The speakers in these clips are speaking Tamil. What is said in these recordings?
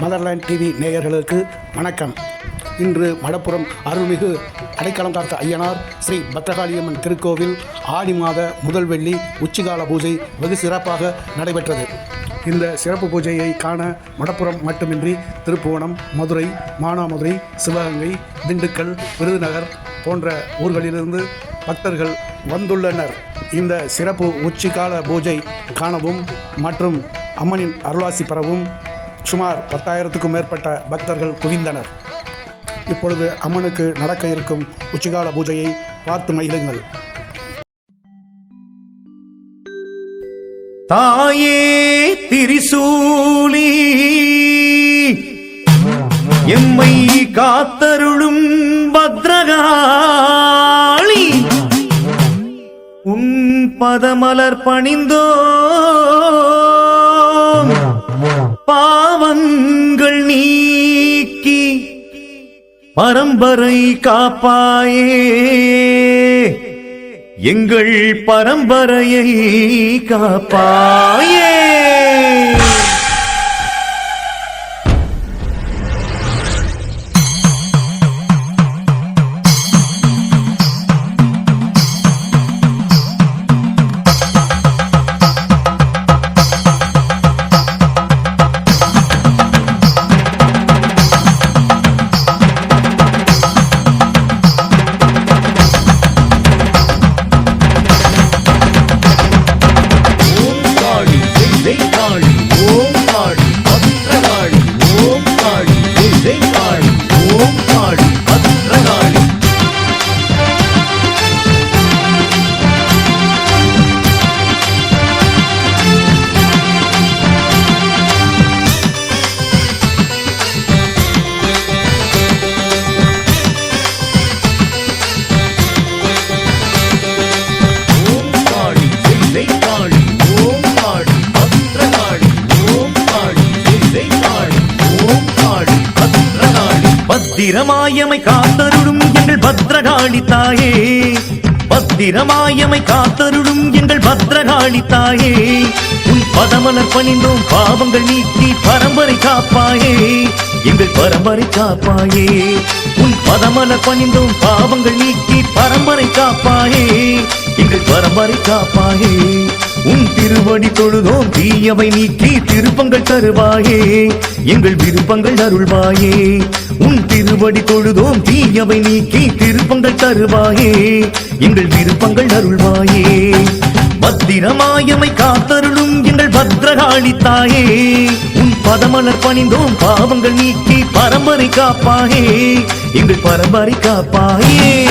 மதர்லேண்ட் டிவி நேயர்களுக்கு வணக்கம். இன்று மடப்புறம் அருள்மிகு அடைக்கலம் காத்த ஐயனார் ஸ்ரீ பத்ரகாளியம்மன் திருக்கோவில் ஆடி மாத முதல் வெள்ளி உச்சிகால பூஜை வெகு சிறப்பாக நடைபெற்றது. இந்த சிறப்பு பூஜையை காண மடப்புறம் மட்டுமின்றி திருப்புவனம் மதுரை மானாமதுரை சிவகங்கை திண்டுக்கல் விருதுநகர் போன்ற ஊர்களிலிருந்து பக்தர்கள் வந்துள்ளனர். இந்த சிறப்பு உச்சிகால பூஜை காணவும் மற்றும் அம்மனின் அருளாசி பெறவும் சுமார் பத்தாயிரத்துக்கும் மேற்பட்ட பக்தர்கள் குவிந்தனர். இப்பொழுது அம்மனுக்கு நடக்க இருக்கும் உச்சிகால பூஜையை பார்த்து மகிழுங்கள். தாயே திரிசூலி எம்மை காத்தருளும் பத்ரகாளி உன் பதமலர் பணிந்தோ பாவங்கள் நீக்கி பரம்பரை காப்பாயே. எங்கள் பரம்பரையை காப்பாயே. பத்திரமாயமை காத்தருடும் எங்கள் பத்ரகாளி தாயே. பத்திரமாயமை காத்தருடும் எங்கள் பத்ரகாளி தாயே. உன் பதமலர் பணிந்தோம் பாவங்கள் நீக்கி பரம்பரை காப்பாயே. எங்கள் பரம்பரை காப்பாயே. உன் பதமலர் பணிந்தோம் பாவங்கள் நீக்கி பரம்பரை காப்பாயே. எங்கள் பரம்பரை காப்பாயே. உன் திருவடி தொழுதோம் தீயவை நீக்கி திருப்பங்கள் தருவாயே. எங்கள் விருப்பங்கள் அருள்வாயே. உன் திருவடி தொழுதோம் தீயவை நீக்கி திருப்பங்கள் தருவாயே. எங்கள் விருப்பங்கள் அருள்வாயே. பத்திரமாயமை காத்தருளும் எங்கள் பத்ரகாளி தாயே உன் பதமலர் பணிந்தோம் பாவங்கள் நீக்கி பரம்பரை காப்பாயே. எங்கள் பரம்பரை காப்பாயே.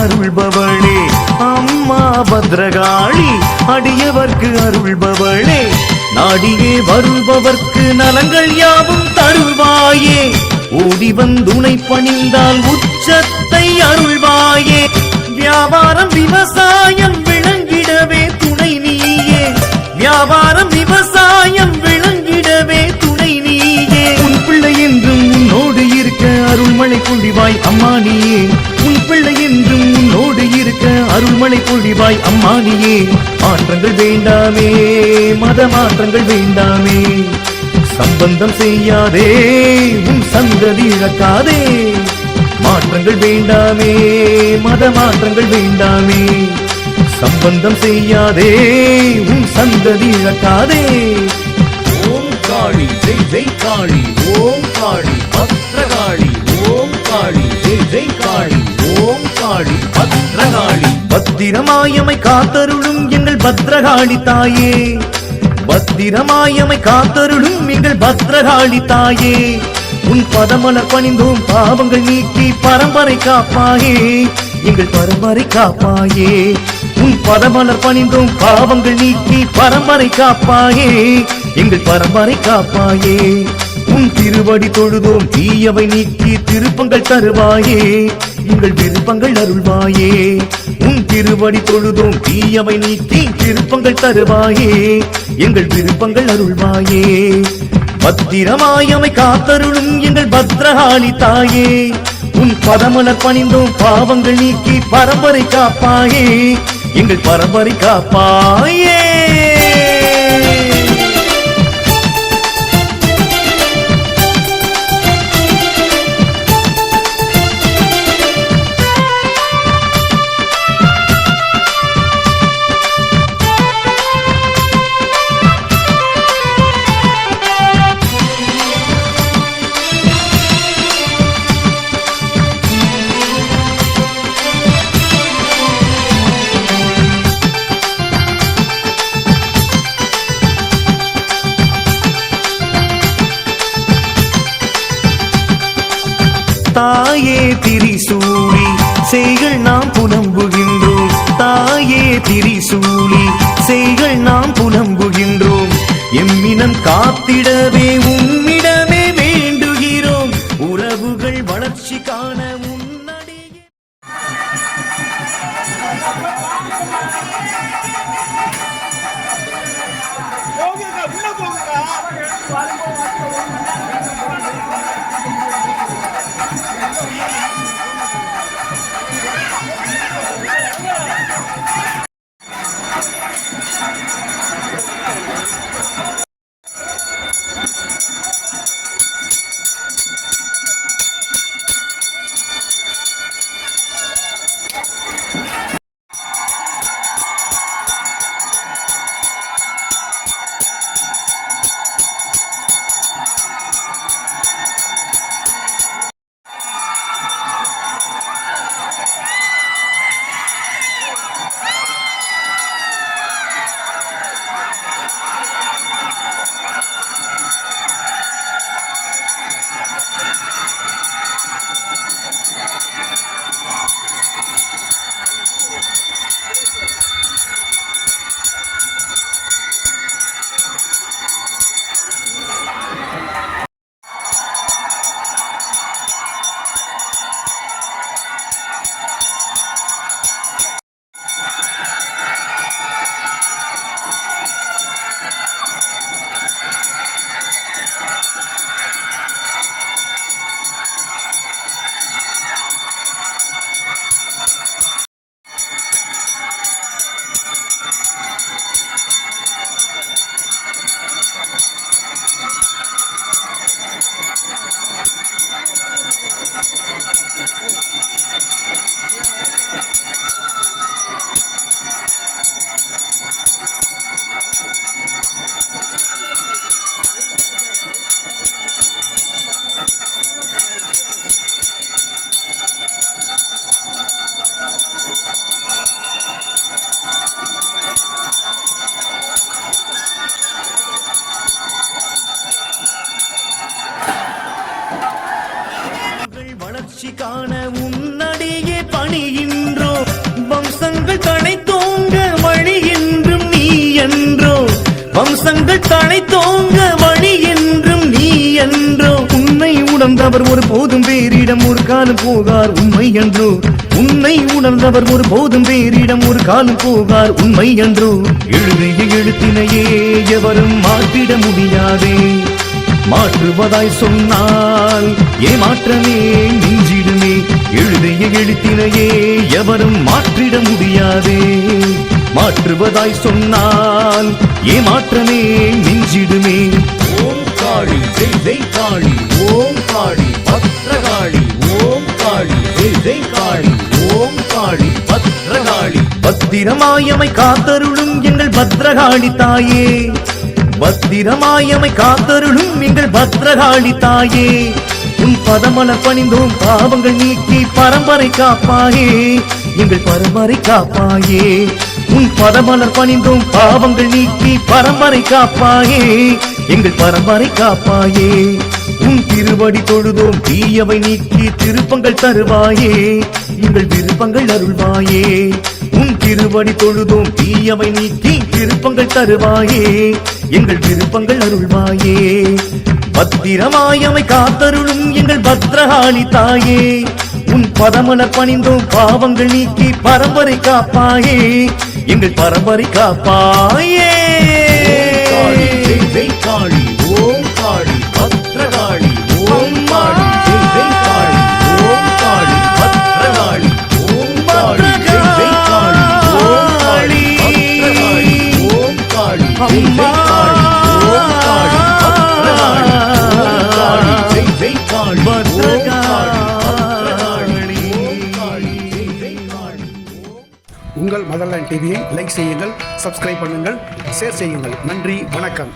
அருள்பவளே. அம்மா பத்ரகாளி அடியவர்க்கு அருள்பவளே. நாடியே வருபவர்க்கு நலங்கள் யாவும் தருவாயே. ஓடி வந்துனை பணிந்தால் உச்சத்தை அருள்வாயே. வியாபாரம் விவசாயம் பொழிவாய் அம்மானியே. உன் பிள்ளை என்றும் உன்னோடு இருக்க அருள்மழை பொழிவாய் அம்மானியே. மாற்றங்கள் வேண்டாமே மத மாற்றங்கள் வேண்டாமே. சம்பந்தம் செய்யாதே உன் சந்ததி இழக்காதே. மாற்றங்கள் வேண்டாமே மத மாற்றங்கள் வேண்டாமே. சம்பந்தம் செய்யாதே உன் சந்ததி இழக்காதே. ஓம் காளி ஜெய் ஜெய் காளி. ஓம் காளி பத்ரகாளி. ஓம் காளி ஜெய் ஜெய் காளி ஓம் காளி பத்ரகாளி. பத்திரமாயமை காத்தருளும் எங்கள் பத்ரகாளி தாயே. பத்திரமாயமை காத்தருளும் எங்கள் பத்ரகாளி தாயே. உன் பதமலர் பணிந்தோம் பாவங்கள் நீக்கி பரம்பரை காப்பாயே. எங்கள் பரம்பரை காப்பாயே. உன் பதமலர் பணிந்தோம் பாவங்கள் நீக்கி பரம்பரை காப்பாயே. எங்கள் பரம்பரை காப்பாயே. உன் திருவடி தொழுதோம். தீயவை நீக்கி திருப்பங்கள் தருவாயே. எங்கள் விருப்பங்கள் அருள்வாயே. உன் திருவடி தொழுதோம். தீயவை நீக்கி திருப்பங்கள் தருவாயே. எங்கள் விருப்பங்கள் அருள்வாயே. பத்திரமாயமை காத்தருளும் எங்கள் பத்ரகாளி தாயே. உன் பதமலர் பணிந்தோம். பாவங்கள் நீக்கி பரம்பரை காப்பாயே. எங்கள் பரம்பரை காப்பாயே. திரிசூலி செய்கள் நாம் புலம்புகின்றோம். தாயே திரிசூலி செய்கள் நாம் புலம்புகின்றோம். எம்மினம் காத்திடவே வம்சங்கள் தலை தோங்க வழி என்றும் நீ என்றோ. உன்னை உணர்ந்தவர் ஒரு போதும் வேறிடம் ஒரு காலம் போகார் உண்மை என்றோ. உன்னை உணர்ந்தவர் ஒரு போதும் வேறிடம் ஒரு காலம் போகார் உண்மை என்றோ. எழுதிய எழுத்தினையே எவரும் மாற்றிட முடியாதே. மாற்றுவதாய் சொன்னால் ஏமாற்றமே நெஞ்சிடுமே எழுதிய எழுத்தினையே எவரும் மாற்றிட முடியாதே. மாற்றுவதாய் சொன்னால் ஏமாற்றமே மிஞ்சிடுமே. ஓம் காளி ஜெய் காளி. ஓம் காளி பத்ரகாளி. ஓம் காளி ஜெய் காளி. ஓம் காளி பத்ரகாளி. பத்திரமாயமை காத்தருளும் எங்கள் பத்ரகாளி தாயே. பத்திரமாயமை காத்தருளும் எங்கள் பத்ரகாளி தாயே. உன் பதமலர் பணிந்தோம் பாவங்கள் நீக்கி பரம்பரை காப்பாயே. எங்கள் பரம்பரை காப்பாயே. உன் பதமலர் பணிந்தும் பாவங்கள் நீக்கி பரம்பரை காப்பாயே எங்கள் பரம்பரை காப்பாயே. உன் திருவடி தொழுதோம் தீயவை நீக்கி திருப்பங்கள் தருவாயே எங்கள் விருப்பங்கள் அருள்வாயே. உன் திருவடி தொழுதோம் தீயவை நீக்கி திருப்பங்கள் தருவாயே எங்கள் விருப்பங்கள் அருள்வாயே. பத்திரமாயமை காத்தருளும் எங்கள் பத்ரகாளி தாயே. பதமல பணிந்தோம் பாவங்கள் நீக்கி பரம்பரை காப்பாயே எங்கள் பரம்பரை காப்பாயே காளி ஓம் காளி பத்ரகாளி ஓம் காளி காளி ஓம் காளி பத்ரகாளி ஓம் காளி காளி ஓம் காளி பத்ரகாளி ஓம் காளி நெதர்லாண்ட் டிவியை லைக் செய்யுங்கள் சப்ஸ்கிரைப் பண்ணுங்கள் ஷேர் செய்யுங்கள். நன்றி வணக்கம்.